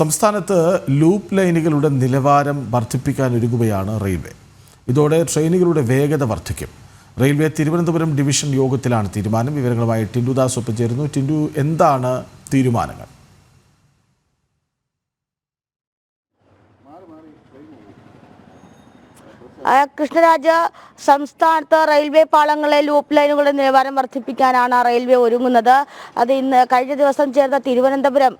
സംസ്ഥാനത്ത് ലൂപ്പ് ലൈനുകളുടെ നിലവാരം വർദ്ധിപ്പിക്കാൻ ഒരുങ്ങുകയാണ് റെയിൽവേ. ഇതോടെ ട്രെയിനുകളുടെ വേഗത വർദ്ധിക്കും. റെയിൽവേ തിരുവനന്തപുരം ഡിവിഷൻ യോഗത്തിലാണ് തീരുമാനം. വിവരങ്ങളുമായി ടിൻഡു ദാസ് ഒപ്പം ചേരുന്നു ടിൻഡു എന്താണ് തീരുമാനങ്ങൾ? കൃഷ്ണരാജ സംസ്ഥാനത്ത് റെയിൽവേ പാളങ്ങളെ ലൂപ്പ് ലൈനുകളുടെ നിലവാരം വർദ്ധിപ്പിക്കാനാണ് റെയിൽവേ ഒരുങ്ങുന്നത്. അത് ഇന്ന് കഴിഞ്ഞ ദിവസം ചേർന്ന തിരുവനന്തപുരം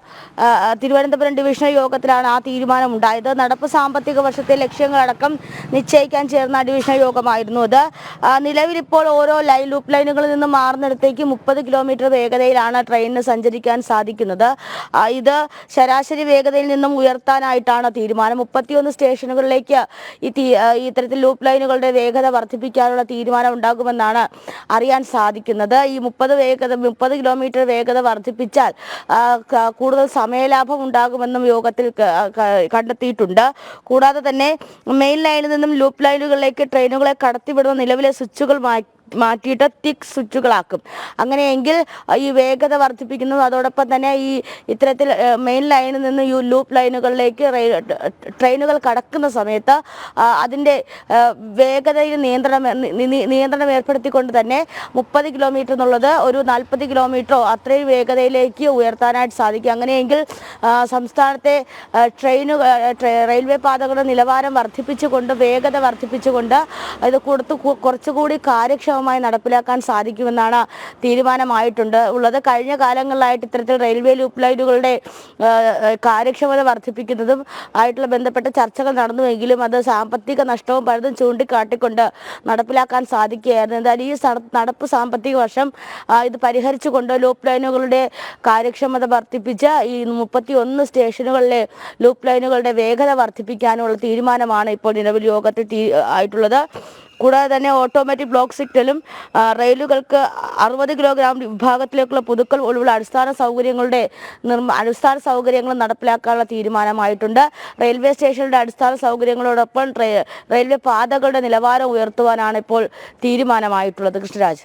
തിരുവനന്തപുരം ഡിവിഷണൽ യോഗത്തിലാണ് ആ തീരുമാനം ഉണ്ടായത് നടപ്പ് സാമ്പത്തിക വർഷത്തെ ലക്ഷ്യങ്ങളടക്കം നിശ്ചയിക്കാൻ ചേർന്ന ഡിവിഷണൽ യോഗമായിരുന്നു അത്. നിലവിലിപ്പോൾ ഓരോ ലൈൻ ലൂപ്പ് ലൈനുകളിൽ നിന്ന് മാറുന്നിടത്തേക്ക് മുപ്പത് കിലോമീറ്റർ വേഗതയിലാണ് ട്രെയിനിന് സഞ്ചരിക്കാൻ സാധിക്കുന്നത്. ഇത് ശരാശരി വേഗതയിൽ നിന്നും ഉയർത്താനായിട്ടാണ് തീരുമാനം. മുപ്പത്തിയൊന്ന് സ്റ്റേഷനുകളിലേക്ക് ഈ തീ- ആ, ലൂപ്പ് ലൈനുകളുടെ വേഗത വർദ്ധിപ്പിക്കാനുള്ള തീരുമാനം ഉണ്ടാകുമെന്നാണ് അറിയാൻ സാധിക്കുന്നത്. ഈ മുപ്പത് വേഗത മുപ്പത് കിലോമീറ്റർ വേഗത വർദ്ധിപ്പിച്ചാൽ കൂടുതൽ സമയലാഭം ഉണ്ടാകുമെന്നും യോഗത്തിൽ കണ്ടെത്തിയിട്ടുണ്ട്. കൂടാതെ തന്നെ മെയിൻ ലൈനിൽ നിന്നും ലൂപ്പ് ലൈനുകളിലേക്ക് ട്രെയിനുകളെ കടത്തിവിടുന്ന നിലവിലെ സ്വിച്ചുകൾ മാറ്റി മാറ്റിയിട്ട് തിക് സ്വിച്ചുകളാക്കും. അങ്ങനെയെങ്കിൽ ഈ വേഗത വർദ്ധിപ്പിക്കുന്നതും അതോടൊപ്പം തന്നെ ഈ ഇത്തരത്തിൽ മെയിൻ ലൈനിൽ നിന്ന് ഈ ലൂപ്പ് ലൈനുകളിലേക്ക് ട്രെയിനുകൾ കടക്കുന്ന സമയത്ത് അതിന്റെ വേഗതയിൽ നിയന്ത്രണം നിയന്ത്രണം ഏർപ്പെടുത്തിക്കൊണ്ട് തന്നെ മുപ്പത് കിലോമീറ്റർ എന്നുള്ളത് ഒരു നാൽപ്പത് കിലോമീറ്ററോ അത്രയും വേഗതയിലേക്ക് ഉയർത്താനായിട്ട് സാധിക്കും. അങ്ങനെയെങ്കിൽ സംസ്ഥാനത്തെ ട്രെയിനുകൾ റെയിൽവേ പാതകളുടെ നിലവാരം വർദ്ധിപ്പിച്ചുകൊണ്ട് വേഗത വർദ്ധിപ്പിച്ചുകൊണ്ട് ഇത് കൊടുത്ത് കുറച്ചുകൂടി കുറച്ചുകൂടി കാര്യക്ഷമമായി നടപ്പിലാക്കാൻ സാധിക്കുമെന്നാണ് തീരുമാനമായിട്ടുണ്ട്. ഉള്ളത് കഴിഞ്ഞ കാലങ്ങളിലായിട്ട് ഇത്തരത്തിൽ റെയിൽവേ ലൂപ്പ് ലൈനുകളുടെ കാര്യക്ഷമത വർദ്ധിപ്പിക്കുന്നതും ആയിട്ടുള്ള ബന്ധപ്പെട്ട ചർച്ചകൾ നടന്നുവെങ്കിലും അത് സാമ്പത്തിക നഷ്ടവും പലതും ചൂണ്ടിക്കാട്ടിക്കൊണ്ട് നടപ്പിലാക്കാൻ സാധിക്കുകയായിരുന്നു. എന്തായാലും ഈ നടപ്പ് സാമ്പത്തിക വർഷം ഇത് പരിഹരിച്ചുകൊണ്ട് ലൂപ്പ് ലൈനുകളുടെ കാര്യക്ഷമത വർദ്ധിപ്പിച്ച ഈ മുപ്പത്തി ഒന്ന് സ്റ്റേഷനുകളിലെ ലൂപ്പ് ലൈനുകളുടെ വേഗത വർദ്ധിപ്പിക്കാനുള്ള തീരുമാനമാണ് ഇപ്പോൾ നിലവിൽ യോഗത്തിൽ ആയിട്ടുള്ളത്. കൂടാതെ തന്നെ ഓട്ടോമാറ്റിക് ബ്ലോക്ക് സിഗ്നലും റെയിലുകൾക്ക് അറുപത് കിലോഗ്രാം വിഭാഗത്തിലേക്കുള്ള പുതുക്കൽ ഒഴിവുള്ള അടിസ്ഥാന സൗകര്യങ്ങളുടെ അടിസ്ഥാന സൗകര്യങ്ങൾ നടപ്പിലാക്കാനുള്ള തീരുമാനമായിട്ടുണ്ട്. റെയിൽവേ സ്റ്റേഷനുടെ അടിസ്ഥാന സൗകര്യങ്ങളോടൊപ്പം റെയിൽവേ പാതകളുടെ നിലവാരം ഉയർത്തുവാനാണ് ഇപ്പോൾ തീരുമാനമായിട്ടുള്ളത്. കൃഷ്ണരാജ്.